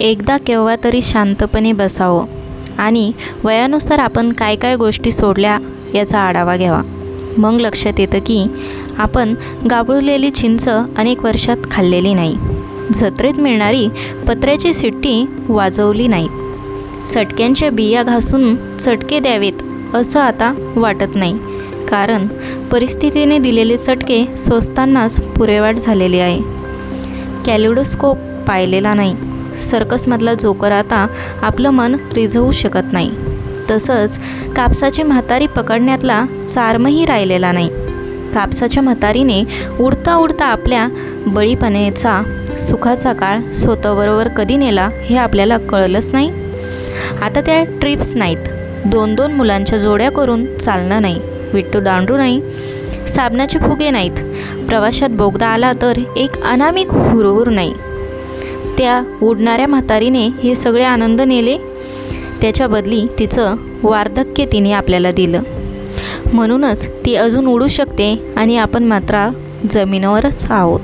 एकदा केव्हा तरी शांतपणे बसावं. आणि वयानुसार आपण काय काय गोष्टी सोडल्या याचा आढावा घ्यावा. मग लक्षात येतं की आपण गाबळलेली चिंच अनेक वर्षात खाल्लेली नाही. जत्रेत मिळणारी पत्र्याची सिट्टी वाजवली नाहीत चटक्यांच्या बिया घासून चटके द्यावेत असं आता वाटत नाही. कारण परिस्थितीने दिलेले चटके सोसतानाच पुरेवाट झालेली आहे. कॅलिडोस्कोप पाहिलेला नाही. सर्कसमधला जोकर आता आपलं मन रिझवू शकत नाही. तसंच कापसाची म्हातारी पकडण्यातला चार्मही राहिलेला नाही. कापसाच्या म्हातारीने उडता उडता आपल्या बळीपणेचा सुखाचा काळ स्वतःबरोबर कधी नेला हे आपल्याला कळलंच नाही. आता त्या ट्रिप्स नाहीत. दोन दोन मुलांच्या जोड्या करून चालणं नाही विट्टू दांडू नाही साबणाचे फुगे नाहीत. प्रवाशात बोगदा आला तर एक अनामिक हुरहुर नाही. त्या उडणाऱ्या म्हातारीने हे सगळे आनंद नेले. त्याच्या बदली तिचं वार्धक्य तिने आपल्याला दिलं. म्हणूनच ती अजून उडू शकते आणि आपण मात्र जमिनीवरच आहोत.